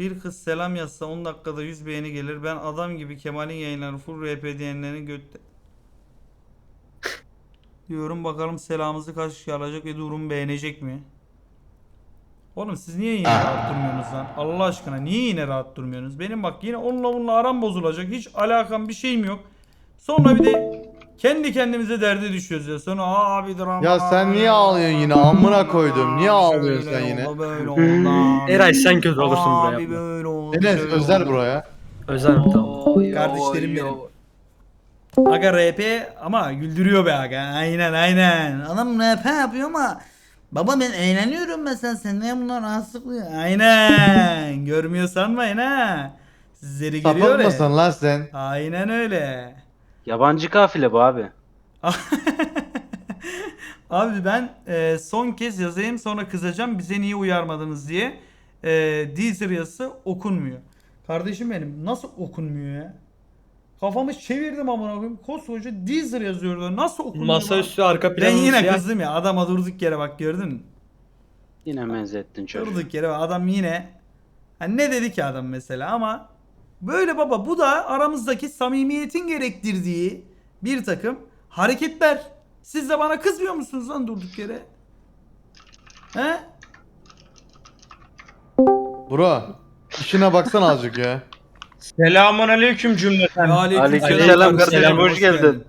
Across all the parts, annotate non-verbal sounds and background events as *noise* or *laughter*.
Bir kız selam yazsa 10 dakikada 100 beğeni gelir. Ben adam gibi Kemal'in yayınları full RP diyenlerin götte... Diyorum bakalım selamımızı kaç kişi alacak ve durum beğenecek mi? Oğlum siz niye yine rahat durmuyorsunuz lan? Allah aşkına niye yine rahat durmuyorsunuz? Benim bak yine onunla bununla aram bozulacak. Hiç alakam bir şeyim yok. Sonra bir de kendi kendimize derde düşüyoruz ya. Sonra abi drama. Ya sen niye ağlıyorsun yine? Amına koydum. Niye ağlıyorsun sen yine? oldu, Böyle oldu abi. Eray sen kötü olursun buraya Abi yapma. böyle oldu. Enes şöyle özel buraya. Özel mi tamam. Kardeşlerim benim. Aga RP ama güldürüyor be aga. Aynen aynen. Adam RP yapıyor ama baba ben eğleniyorum mesela sen niye bunlar rahatsızlık? Aynen. Görmüyor sanmayın ha. Sizleri görüyor Sapık ya. mısın lan sen? Aynen öyle. Yabancı kafile bu abi. *laughs* Abi ben e, son kez yazayım sonra kızacağım bize niye uyarmadınız diye. E, Deezer yazısı okunmuyor. Kardeşim benim nasıl okunmuyor ya? Kafamı çevirdim amına koyayım. Koskoca Deezer yazıyordu. Nasıl okunuyor? lan? Masaüstü arka Ben planı yine siyah. kızdım ya. Adama durduk yere bak gördün mü? Yine menzettin çocuğu. Durduk yere bak. adam yine hani ne dedi ki adam mesela ama böyle baba bu da aramızdaki samimiyetin gerektirdiği bir takım hareketler. Siz de bana kızmıyor musunuz lan durduk yere? He? Bro. İşine baksana azıcık ya. Selamun aleyküm cümleten. Aleykümselam kardeşim, kardeşim hoş geldin.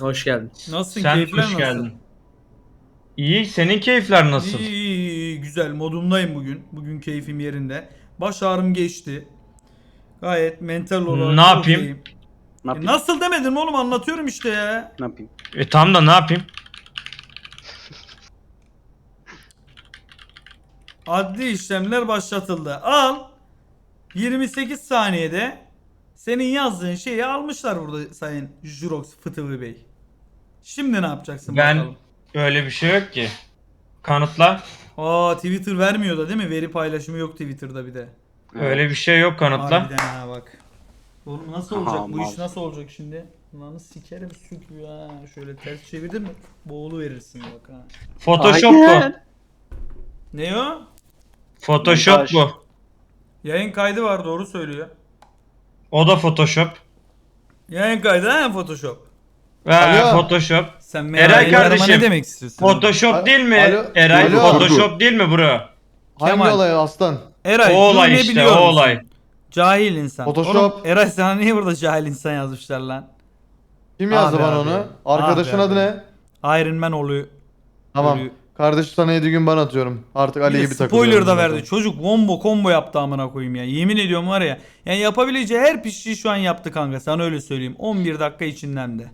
Hoş geldin. Nasılsın? Sen Keyifler hoş nasıl? geldin. İyi, senin keyifler nasıl? İyi, iyi, iyi, güzel modumdayım bugün. Bugün keyfim yerinde. Baş ağrım geçti. Gayet mental olarak. Ne yapayım? iyiyim. Ne E yapayım? nasıl demedim oğlum anlatıyorum işte ya. Ne yapayım? E tam da ne yapayım? *laughs* Adli işlemler başlatıldı. Al. 28 saniyede senin yazdığın şeyi almışlar burada Sayın Jurox Fıtıvı Bey. Şimdi ne yapacaksın Ben- bakalım? Öyle bir şey yok ki. Kanıtla. Aa Twitter vermiyor da değil mi? Veri paylaşımı yok Twitter'da bir de. Öyle bir şey yok kanıtla. Harbiden ha bak. Oğlum nasıl olacak Aha, bu mal. iş nasıl olacak şimdi? Lan sikerim sük ya. Şöyle ters çevirdin mi? Boğulu verirsin bak ha. Photoshop bu. Aynen. Ne o? Photoshop Montaj. bu. Yayın kaydı var doğru söylüyor. O da Photoshop. Yayın kaydı ha Photoshop. Ve Alo. Photoshop. Sen Eray kardeşim, ne demek istiyorsun? Photoshop Alo. değil mi? Alo. Eray Alo. Photoshop değil mi bro? Hangi Kemal. olay aslan? Eray O olay ne işte, biliyor o musun? olay. Cahil insan. Photoshop. Oğlum, Eray sana niye burada cahil insan yazmışlar lan? Kim yazdı Abi, bana abi. onu? Arkadaşın Abi, adı abi. ne? Iron Man oluyor. Tamam. Ölüyor. Kardeş sana 7 gün ban atıyorum. Artık Ali Bir de gibi takılıyorum. spoiler da verdi. Çocuk combo combo yaptı amına koyayım ya. Yemin ediyorum var ya. Yani yapabileceği her pişçiyi şu an yaptı kanka. Sana öyle söyleyeyim. 11 dakika içinden de.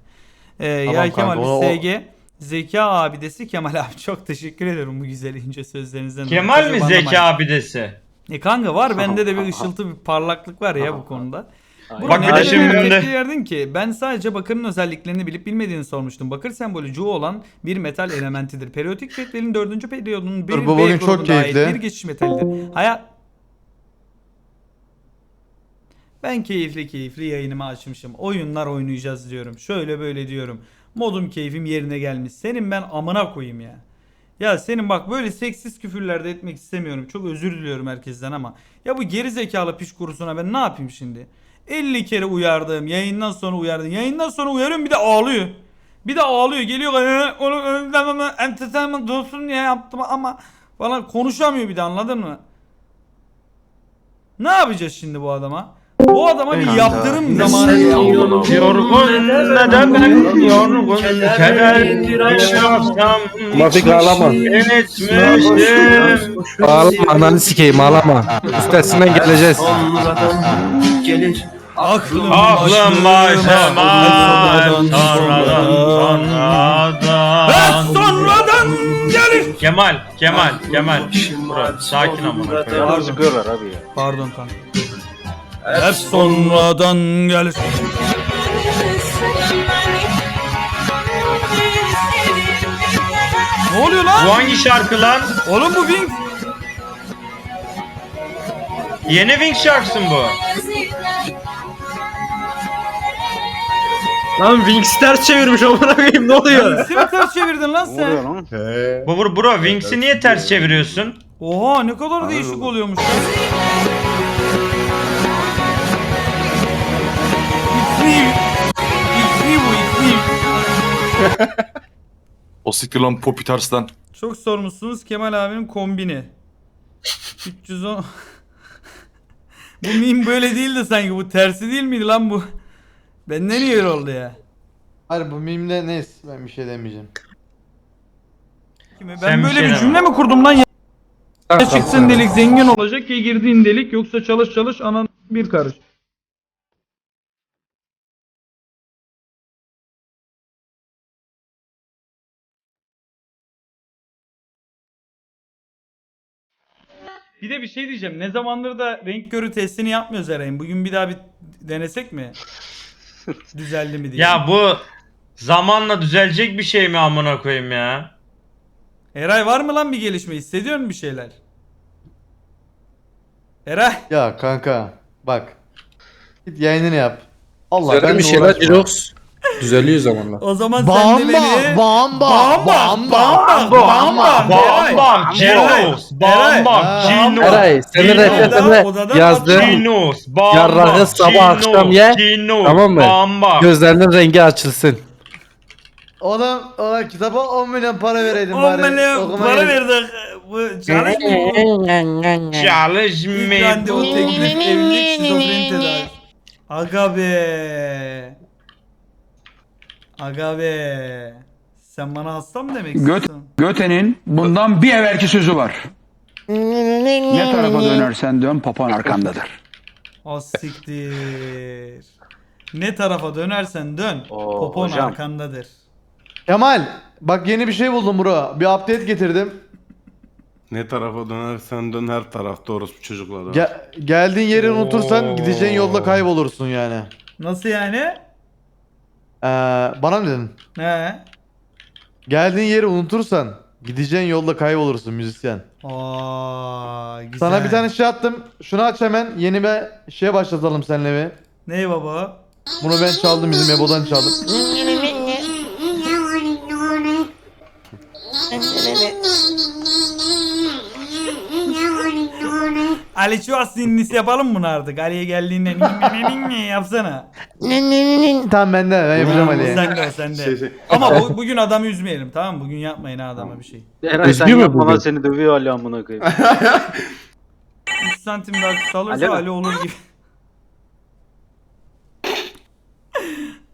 Ee, ya Tamam Kemal kanka, biz SG Zeka abidesi Kemal abi *laughs* çok teşekkür ederim bu güzel ince sözlerinizden. dolayı. Kemal mi Çocuk zeka anlamayın. abidesi? E kanka var *laughs* bende de bir ışıltı bir parlaklık var ya bu *laughs* konuda. Bro, Bak bir neden de şimdi verdin ki? Ben sadece bakırın özelliklerini bilip bilmediğini sormuştum. Bakır sembolü Cu olan bir metal elementidir. Periyodik cetvelin dördüncü periyodunun bir Dur, bu B bugün çok grubuna ait keyifli. bir geçiş metalidir. Hayat ben keyifli keyifli yayınımı açmışım. Oyunlar oynayacağız diyorum. Şöyle böyle diyorum. Modum keyfim yerine gelmiş. Senin ben amına koyayım ya. Ya senin bak böyle seksiz küfürler de etmek istemiyorum. Çok özür diliyorum herkesten ama. Ya bu geri zekalı piş kurusuna ben ne yapayım şimdi? 50 kere uyardım. Yayından sonra uyardım. Yayından sonra uyarıyorum bir de ağlıyor. Bir de ağlıyor. Geliyor. "Ee, Onu öldürmem. Entertainment olsun diye yaptım ama falan konuşamıyor bir de anladın mı? Ne yapacağız şimdi bu adama? Bu adama bir yaptırım zamanı. Yorgun neden ben yorgun keder yaşarsam Mafik ağlama. Unutmuştum Ağlama ananı sikeyim ağlama. Üstesinden geleceğiz. Aklım, Aklım başıma sonradan, sonradan sonradan sonradan gelir. Kemal Kemal Kemal Bro, sakin ya. Pardon kanka. Hep sonradan gelir. Ne oluyor Bu lan? hangi şarkı lan? Oğlum bu Wings. Yeni Wings şarkısı mı bu? Lan Wings ters çevirmiş amına koyayım ne oluyor? Wings'i mi ters çevirdin lan Ne oluyor sen? lan? Bu bro, bro Wings'i niye ters çeviriyorsun? Oha ne kadar değişik oluyormuş. lan. O siktir lan Poppy Tars'tan. Çok sormuşsunuz Kemal abinin kombini. 310 *laughs* Bu meme böyle değildi sanki. Bu tersi değil miydi lan bu? Benden iyi oldu ya. Hayır bu mimle neyse ben bir şey demeyeceğim. Kime? Ben Sen bir böyle şey bir deme. cümle mi kurdum lan? Ya çıksın delik zengin olacak ya girdiğin delik yoksa çalış çalış anan bir karış. Bir de bir şey diyeceğim. Ne zamandır da renk körü testini yapmıyoruz Eren. Bugün bir daha bir denesek mi? *laughs* Düzeldi mi diye. Ya bu zamanla düzelecek bir şey mi amına koyayım ya? Eray var mı lan bir gelişme? Hissediyor musun bir şeyler? Eray. Ya kanka bak. Git yayınını yap. Allah Güzel ben bir de şeyler uğraşma. Jirox. Düzeliyor zamanla. O zaman sen de Bamba, beni... bamba, Bamba, bamba, bamba. Bambam, Eray. Cinos, Bambam, Eray. Cinos. Eray senin Cinos. refleksinde odadan yazdı. atacağım. Cinos, Bambam, Yarrağı sabah Cinos, akşam ye, Cinos, tamam mı? Bambam. Gözlerinin rengi açılsın. Ona, ona kitaba 10 milyon para vereydin 10 bari. milyon okumaya para gel- verdik. Bu çalışmıyor. İlk Çalışmıyor. randevu teklif evlilik şizofreni tedavi. Aga be. Aga be. Sen bana hasta mı demek Göt, istiyorsun? Göte'nin bundan bir evvelki sözü var. Ne tarafa dönersen dön papan arkandadır. Az siktir. Ne tarafa dönersen dön. Oo, popon hocam. arkandadır. Kemal bak yeni bir şey buldum bro. Bir update getirdim. Ne tarafa dönersen dön her tarafta orospu çocuklar. Ge- geldiğin yeri unutursan gideceğin yolda kaybolursun yani. Nasıl yani? Ee, bana mı dedin? He. Geldiğin yeri unutursan gideceğin yolda kaybolursun müzisyen. Aa, güzel. Sana bir tane şey attım. Şunu aç hemen. Yeni bir şeye başlatalım seninle bir. Ne baba? Bunu ben çaldım bizim Ebo'dan çaldım. Ali şu asinlisi yapalım bunu artık? Ali'ye geldiğinde yapsana. tamam ben de ben yapacağım Ali'ye. Sen de sen de. Şey, şey. Ama bu, bugün adamı üzmeyelim tamam mı? Bugün yapmayın ha adama bir şey. Eray sen Üzgün mü yapma lan bugün? seni dövüyor Ali amına koyayım. 3 santim daha kısalırsa Ali Ali, mi? olur gibi.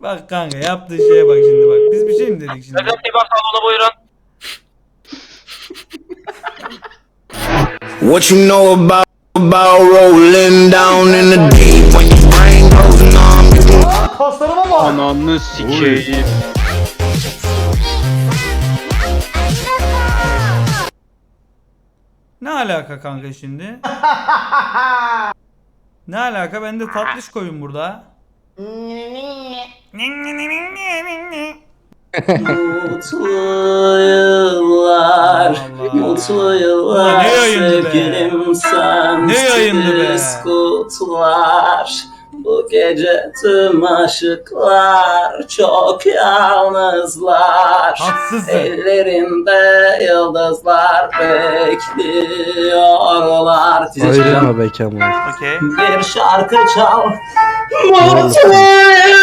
bak kanka yaptığı şeye bak şimdi bak. Biz bir şey mi dedik şimdi? What you know about about rolling down in the deep when your brain goes numb? You can Kaslarıma bak. Ananı sikeyim. Ne alaka kanka şimdi? ne alaka? Ben de tatlış koyun burada. *laughs* Mutlu yıllar, mutlu yıllar Ne sevgilim sensiz kutlar. Bu gece tüm aşıklar çok yalnızlar. Haksızsın. Ellerinde yıldızlar bekliyorlar. Ayrılma be Kemal. Bir şarkı çal. Mutlu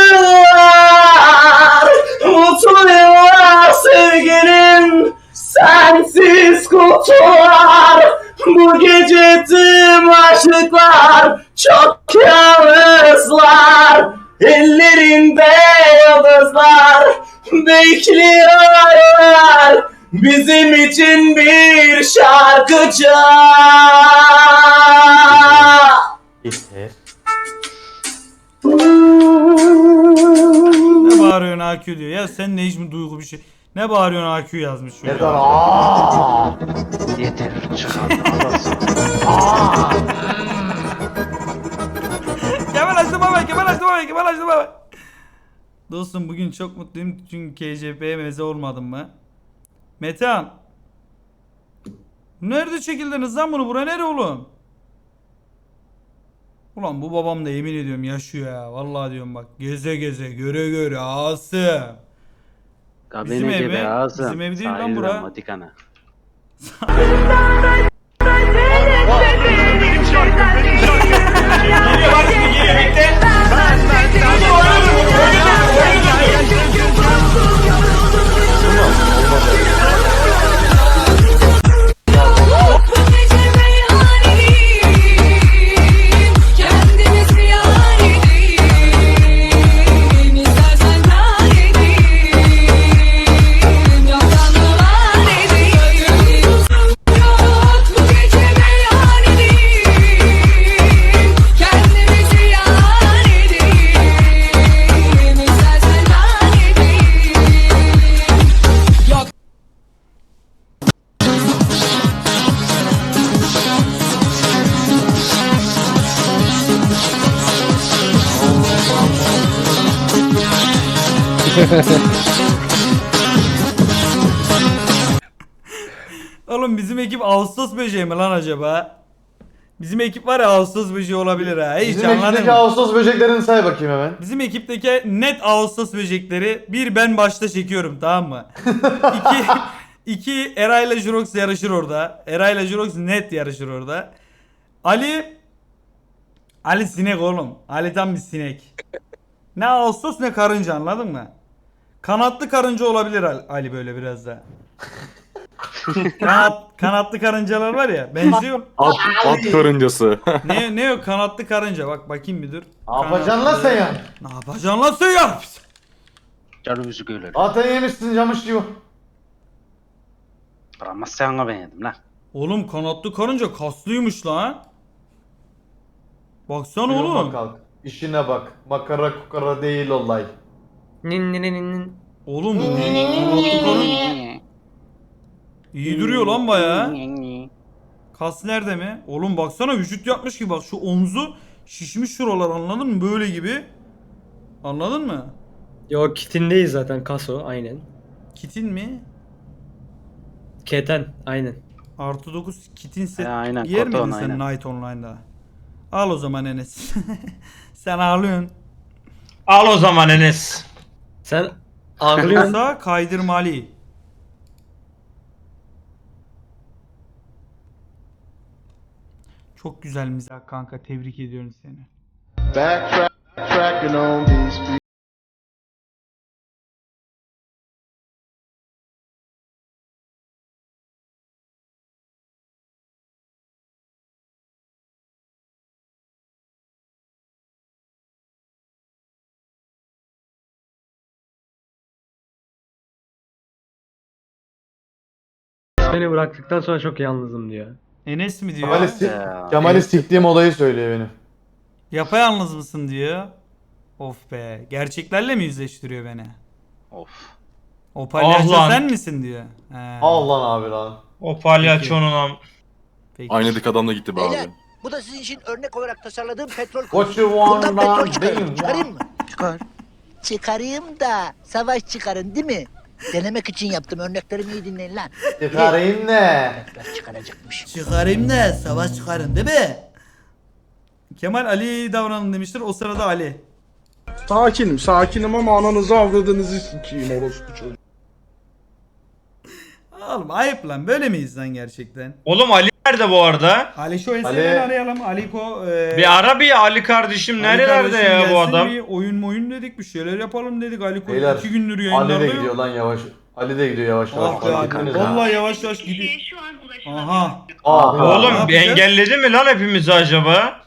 yıllar, mutlu yıllar sevgilim. Sensiz kutlar, bu gece tüm aşıklar çok yalnızlar. Ellerinde yıldızlar bekliyorlar. Bizim için bir şarkıcı. Ne bağırıyorsun AQ diyor. Ya sen ne hiç mi duygu bir şey. Ne bağırıyorsun AQ yazmış şuraya. Yeter çıkar. *laughs* Kemal açtı baba, Kemal açtı baba, Kemal açtı baba. Dostum bugün çok mutluyum çünkü KCP'ye meze olmadım mı? Metehan. Nerede çekildiniz lan bunu? Bura nere oğlum? Ulan bu babam da yemin ediyorum yaşıyor ya. Vallahi diyorum bak. Geze geze, göre göre, Asım. Bizim Kabine ev gibi mi? ağzım. Bizim ev değil lan bura. Vatikan'a. Geliyor bak şimdi *laughs* Oğlum bizim ekip Ağustos böceği mi lan acaba? Bizim ekip var ya Ağustos böceği olabilir ha. Hiç Bizim anladın ekipteki mı? Ağustos böceklerini say bakayım hemen. Bizim ekipteki net Ağustos böcekleri bir ben başta çekiyorum tamam mı? *laughs* iki, iki Eray'la Jurox yarışır orada. Eray'la Jurox net yarışır orada. Ali Ali sinek oğlum. Ali tam bir sinek. Ne Ağustos ne karınca anladın mı? Kanatlı karınca olabilir Ali, Ali böyle biraz da. Kanat, kanatlı karıncalar var ya benziyor. At, at karıncası. ne ne o kanatlı karınca bak bakayım bir dur. Ne yapacaksın lan sen ya? Ne yapacaksın lan sen ya? Canımızı görelim. Zaten yemişsin camış gibi. Ama sana beğendim lan. Oğlum kanatlı karınca kaslıymış lan. Baksana Uyuma oğlum. kalk. İşine bak. Makara kukara değil olay. Nin nin nin nin. Oğlum bu karınca iyi duruyor lan baya. Kas nerede mi? Oğlum baksana vücut yapmış ki bak şu omzu şişmiş şuralar anladın mı? Böyle gibi. Anladın mı? Yo kitindeyiz zaten kaso aynen. Kitin mi? Keten aynen. Artı 9 kitin set aynen, yer Koton, miydin sen aynen. Night Online'da? Al o zaman Enes. *laughs* sen ağlıyorsun. Al o zaman Enes. Sen ağlıyorsun. Yoksa kaydırmali. Çok güzel mizah kanka. Tebrik ediyorum seni. Beni bıraktıktan sonra çok yalnızım diyor. Enes mi diyor? Kemal'i, si Ya. Kemal'i siktiğim olayı söylüyor benim. Yapayalnız mısın diyor. Of be. Gerçeklerle mi yüzleştiriyor beni? Of. O palyaço lan. sen misin diyor. He. Al lan abi lan. O palyaçonun am... Peki. Aynadaki adam da gitti be Beyler abi. bu da sizin için örnek olarak tasarladığım petrol What you want Bundan petrol lan çıkarayım. benim Çıkarayım mı? Çıkar. Çıkarayım da savaş çıkarın değil mi? Denemek için yaptım. Örneklerimi iyi dinleyin lan. Çıkarayım ne? Örnekler çıkaracakmış. Çıkarayım da savaş çıkarın değil mi? Kemal Ali davranın demiştir. O sırada Ali. Sakinim sakinim ama ananızı avradınızı sikeyim orospu çocuğu. Oğlum ayıp lan. Böyle miyiz lan gerçekten? Oğlum Ali nerede bu arada? Ali şu Ali- arayalım. Aliko e, Bir ara bir Ali kardeşim Ali nerelerde kardeşim ya bu adam? Bir oyun oyun dedik bir şeyler yapalım dedik. Aliko Beyler iki gündür Ali yayınlarda de yok. gidiyor lan yavaş. Ali de gidiyor yavaş yavaş. Ah be Fark abi. ettiniz mi? Vallahi yavaş yavaş gidiyor. Aha. Aa, Ne Oğlum yapacağız? engelledi mi lan hepimizi acaba?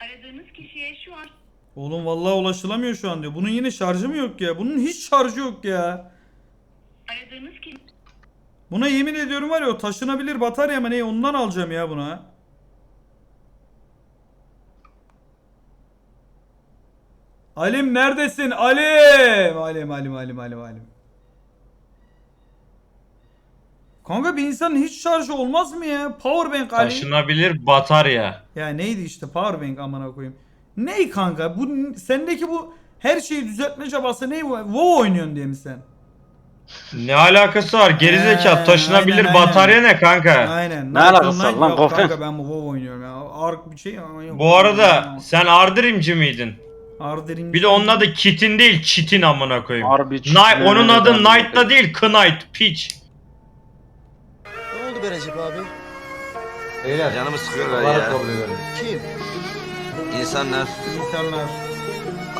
Aradığınız kişiye şu an Oğlum vallahi ulaşılamıyor şu an diyor. Bunun yine şarjı mı yok ya? Bunun hiç şarjı yok ya. aradığınız kişi Buna yemin ediyorum var ya o taşınabilir batarya mı ne ondan alacağım ya buna. Alim neredesin? Alim! Alim, Alim, Alim, Alim, Alim. Kanka bir insanın hiç şarjı olmaz mı ya? Powerbank Ali. Taşınabilir batarya. Ya neydi işte powerbank amına koyayım. Ney kanka? Bu sendeki bu her şeyi düzeltme çabası ne? WoW oynuyorsun diye mi sen? Ne alakası var? Gerizekalı Ee, taşınabilir aynen, batarya ne kanka? Aynen. Ne alakası var Online- lan, Yok? Kanka ben bu WoW oynuyorum ya. Ark bir şey ama yok. Bu arada sen Ardirimci miydin? Arder'in Bir de onun adı Kit'in değil, Çit'in amına koyayım. Harbi Night, onun adı Knight'ta değil, Knight, Peach. Ne oldu be Recep abi? Beyler. Canımı sıkıyorlar ya. kabul ediyorum. Kim? İnsanlar insanlar.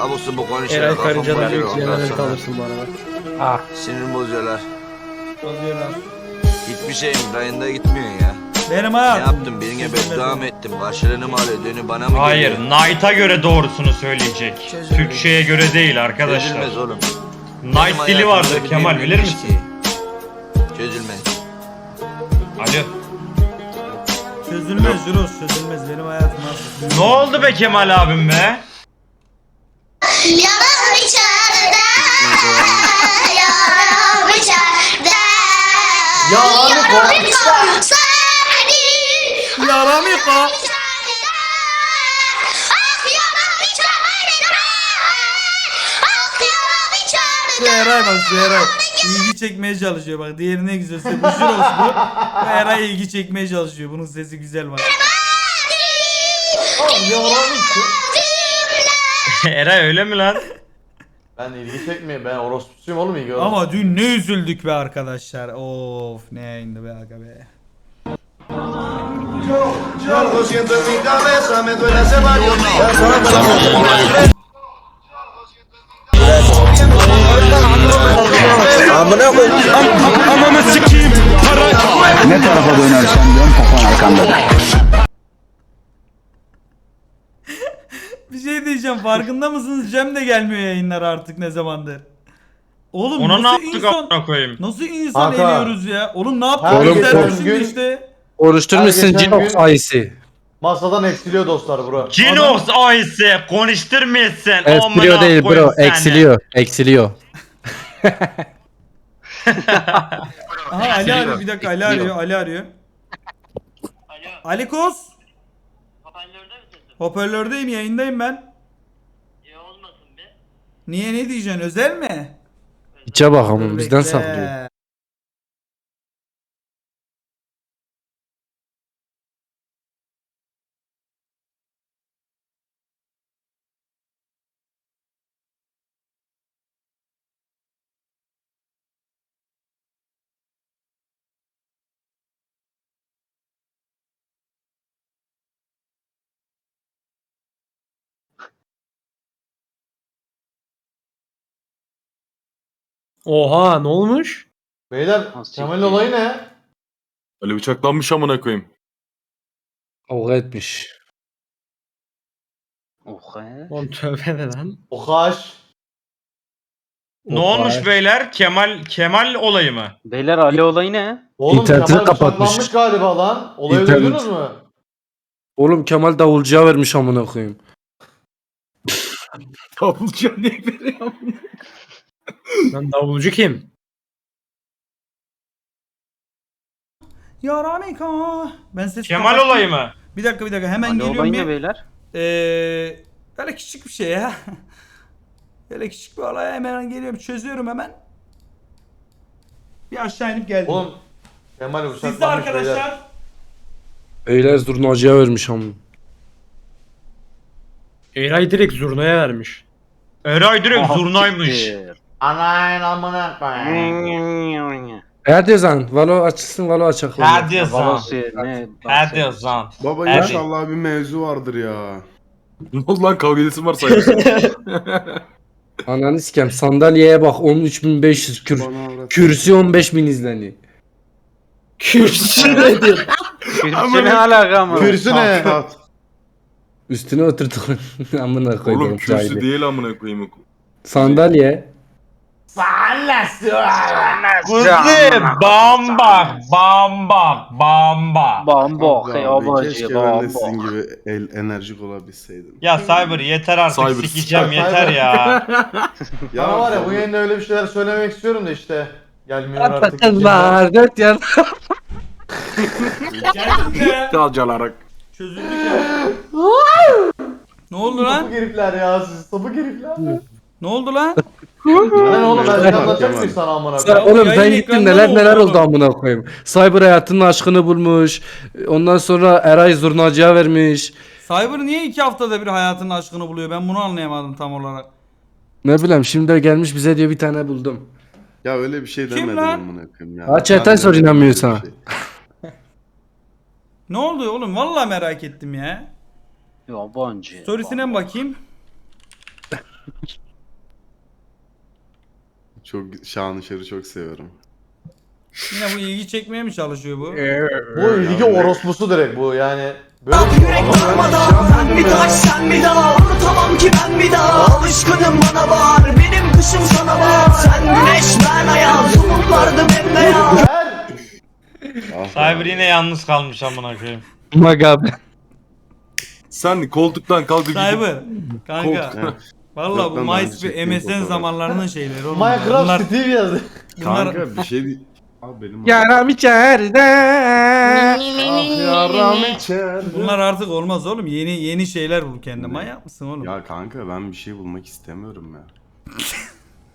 Abusu bu konuşuyor. Eray ondan yanarım sonra. kalırsın bu arada. Sinirimi bozuyorlar. Bozuyorlar. Hiçbir şeyim rayında gitmiyor ya. Benim Ne hayatım. yaptım? Birine beddua mı ettim? Karşılığını mı alıyor? Dönü bana mı Hayır, geliyor? Knight'a göre doğrusunu söyleyecek. Türkçe'ye göre değil arkadaşlar. Çözülmez oğlum. Knight dili vardır Kemal bilir misin? ki. Çözülmez. Alo. Çözülmez Juros çözülmez. Benim hayatım artık. Ne oldu be Kemal abim be? Yalan içeride Yalan içeride Yalan içeride. Seni. Ah yalan içeride Ah Eray bak şu Eray. İlgi çekmeye çalışıyor bak. Diğeri ne güzel söylüyor. Bu Jirox bu. Bu Eray ilgi çekmeye çalışıyor. Bunun sesi güzel bak. Oğlum yavrum. *laughs* Eray öyle mi lan? Ben ilgi çekmiyor. Ben orospusuyum oğlum ilgi Ama dün ne üzüldük be arkadaşlar. Of ne yayındı be aga be. Ne tarafa dönersen dön kafan arkandadır. Bir şey diyeceğim farkında mısınız? Cem de gelmiyor yayınlar artık ne zamandır. Oğlum Ona ne nasıl yaptık insan amına koyayım? nasıl insan Kanka. eliyoruz ya? Oğlum ne yaptık? Her Gösterdim geçen şimdi gün- işte. Oluşturmuşsun Her geçen Cinox gün- ayısı. Masadan eksiliyor dostlar bro. Cinox ayısı konuşturmuyorsun. Eksiliyor değil bro. seni. Eksiliyor. Eksiliyor. *laughs* Aha Ali arıyor bir dakika Ali arıyor Ali arıyor. Ali Kos. Hoparlördeyim yayındayım ben. Niye ne diyeceksin özel mi? İçe bakalım Dur bizden bekle. saklıyor. Oha ne olmuş? Beyler Nasıl Kemal'in çekti? olayı ne? Ali bıçaklanmış amına koyayım. Kavga etmiş. Oh he. Oğlum tövbe de lan. O kaş. Ne olmuş beyler? Kemal Kemal olayı mı? Beyler Ali olayı ne? Oğlum İnternetini Kemal kapatmış. bıçaklanmış galiba lan. Olayı İnternet. duydunuz mu? Oğlum Kemal davulcuya vermiş amına koyayım. *laughs* Davulcu ne veriyor? Lan davulcu kim? Yaramika. Ben sesi Kemal kapattım. olayı mı? Bir dakika bir dakika hemen Ali geliyorum olayı bir. ne beyler? Ee, böyle küçük bir şey ya. *laughs* Böyle küçük bir olay hemen geliyorum çözüyorum hemen. Bir aşağı inip geldim. Oğlum Kemal bıçaklanmış Siz de arkadaşlar. beyler. Beyler zurnacıya vermiş amına. Eray direkt zurnaya vermiş. Eray direkt zurnaymış. siktir. Anayın amına koyayım. Hadi zan. Valo açılsın valo açık. Ne? Hadi yazan. Baba Hadi. inşallah bir mevzu vardır ya. *laughs* Ne oldu lan kavga edesin var sanki. *laughs* Ananı sikem sandalyeye bak 13500 kür kürsü 15000 izleniyor. Kürsü *laughs* nedir? Kürsü ne alaka mı? Kürsü ne? Üstüne oturttuk. amına koydum Oğlum kürsü değil amına koyayım. Sandalye. Kuzi bambak bambak bambak. Bambok Abi, Keşke ben de sizin gibi el, enerjik olabilseydim. Ya Cyber yeter artık Cyber. sikeceğim Cyber. yeter ya. *laughs* Sana var ya bu yayında öyle bir şeyler söylemek istiyorum da işte. Gelmiyor artık. içimden. Var dört yan. *laughs* Kalcalarak. Çözüldük ya. ne oldu lan? Sapık herifler ya siz sapık herifler. Ne oldu lan? Lan oğlum ben anlatacak mıyım sana amına Sen- koyayım? oğlum yayın ben gittim ekranında neler neler oldu oğlum? amına koyayım. Cyber hayatının aşkını bulmuş. Ondan sonra Eray zurnacıya vermiş. Cyber niye iki haftada bir hayatının aşkını buluyor? Ben bunu anlayamadım tam olarak. Ne bileyim şimdi de gelmiş bize diyor bir tane buldum. Ya öyle bir şey Kim demedim lan? amına koyayım ya. Ha, Ben de sor, öyle bir inanmıyorsan. şey. *laughs* Ne oldu oğlum? Vallahi merak ettim ya. Yabancı. Storiesine mi bakayım? *laughs* Çok Şanışer'i çok seviyorum. Yine bu ilgi çekmeye mi çalışıyor bu? Bu ilgi orospusu direkt bu yani. Böyle Yürek durmadan Ben bir taş sen bir dağ Unutamam ki ben bir daha Alışkınım bana bağır Benim kışım sana bağır Sen güneş ben ayaz Umutlardı bembeyaz Ah, Cyber yine yalnız kalmış amına koyayım. Sen koltuktan kalkıp gidip Cyber. Kanka. Evet. Vallahi Yok bu lan, ben MySpace, çektim MSN zamanlarının şeyleri oğlum. Minecraft bunlar, Steve yazdı. bunlar, Kanka bir şey değil. Al benim. Yaram içeride. Ah yaram içer. bunlar artık olmaz oğlum. Yeni yeni şeyler bul kendine. Manyak mısın oğlum? Ya kanka ben bir şey bulmak istemiyorum ya.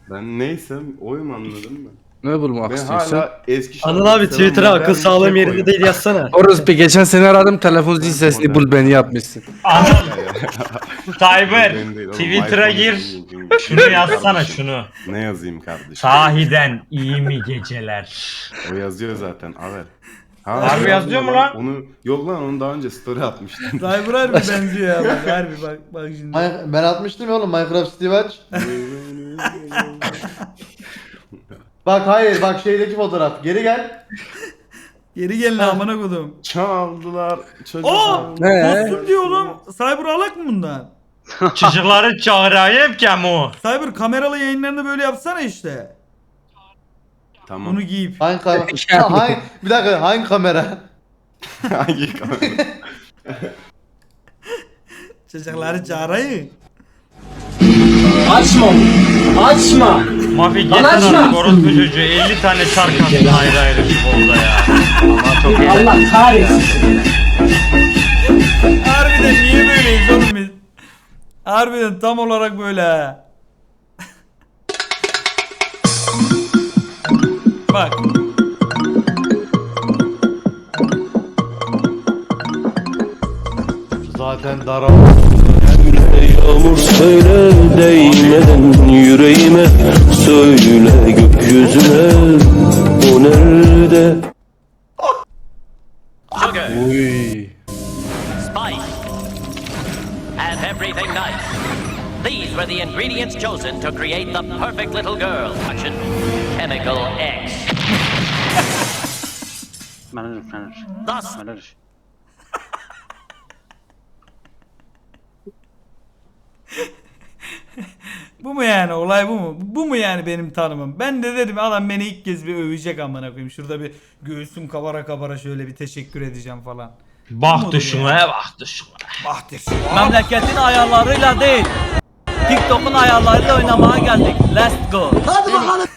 Ben neysem oyum anladın mı? Ne bulmak Ben istiyorsun? hala eski Anıl abi Twitter'a akıl bir sağlığım yerinde değil yazsana. *laughs* Orospu geçen seni aradım telefon zil sesli bul beni yapmışsın. Anıl Cyber *laughs* Twitter'a gir. Şunu yazsana şunu. Ne yazayım kardeşim? Sahiden iyi mi geceler? O yazıyor zaten haber. Harbi yazıyor mu lan? Onu yok lan onu daha önce story atmıştım. Cyber harbi benziyor ya bak harbi bak bak şimdi. Ben atmıştım ya oğlum Minecraft Steve aç. *laughs* Bak hayır bak şeydeki fotoğraf. Geri gel. *laughs* Geri gelin amına kodum. Çaldılar Oo! çocuklar. Ne? Kostüm diyor oğlum. Cyber alak mı bundan? *laughs* Çocukları çağırayım ki mu? Cyber kameralı yayınlarını böyle yapsana işte. Tamam. Bunu giyip. Hangi kamera? *laughs* hangi, bir dakika hangi kamera? Hangi kamera? Çocukları çağırayım. Açma. Açma. Mafi getir artık orospu çocuğu 50 tane şarkı attın ayrı ayrı futbolda ya. Allah kahretsin. Harbiden niye böyleyiz oğlum biz? Harbiden tam olarak böyle ha. Bak. Zaten dara. Yağmur söyle değmeden yüreğime Söyle gökyüzüne o nerede Uy. Spice. And everything nice. These were the ingredients chosen to create the perfect little girl. Chemical X. Manager, manager. Thus, Manager. Bu mu yani olay bu mu? Bu mu yani benim tanımım? Ben de dedim adam beni ilk kez bir övecek amına koyayım. Şurada bir göğsüm kabara kabara şöyle bir teşekkür edeceğim falan. Bak düşmeye bak düşmeye. Bahtır. memleketin ayarlarıyla değil, TikTok'un ayarlarıyla oynamaya geldik. Let's go. Hadi bakalım.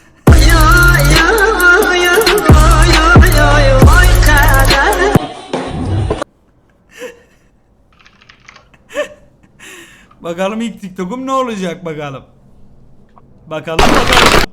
Bakalım ilk TikTok'um ne olacak bakalım. Bakalım bakalım.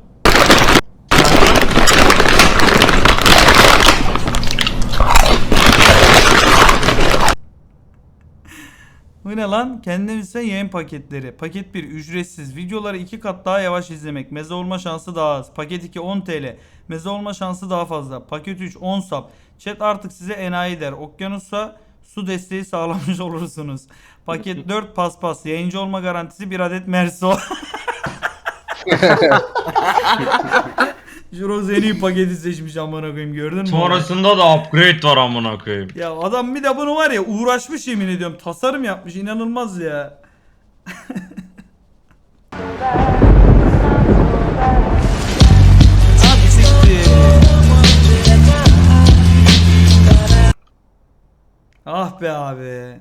Bu ne lan? Kendinize yayın paketleri. Paket 1 ücretsiz. Videoları 2 kat daha yavaş izlemek. Meze olma şansı daha az. Paket 2 10 TL. Meze olma şansı daha fazla. Paket 3 10 sap. Chat artık size enayi der. Okyanusa su desteği sağlamış *laughs* olursunuz. Paket 4 paspas. Yayıncı olma garantisi 1 adet Merso. *laughs* *laughs* Jurox en iyi paketi seçmiş amına koyayım gördün mü? Sonrasında da upgrade var amına koyayım. Ya adam bir de bunu var ya uğraşmış yemin ediyorum. Tasarım yapmış inanılmaz ya. Abi siktir. Ah be abi.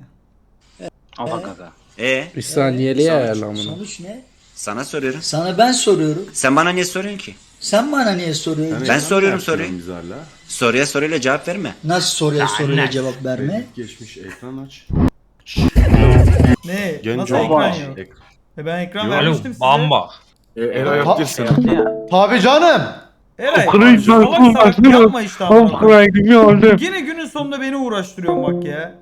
Al bak aga. E Bir saniyeli ayarlamını. Sonuç ne? Sana soruyorum. Sana ben soruyorum. Sen bana niye soruyorsun ki? Sen bana niye soruyorsun? Ben soruyorum soruyu. Biz hala. Soruya soruyla cevap verme. Nasıl soruya soruyla cevap verme? Geçmiş ekran aç. Ne? Genç Nasıl ekran yok? Ek- E ben ekran vermiştim size. bamba. E, Eray yaptı sen. Yaptı ya. Tabi canım. Eray, Okuyun, salak yapma işte amına koyayım. Yine günün sonunda beni uğraştırıyorsun bak ya.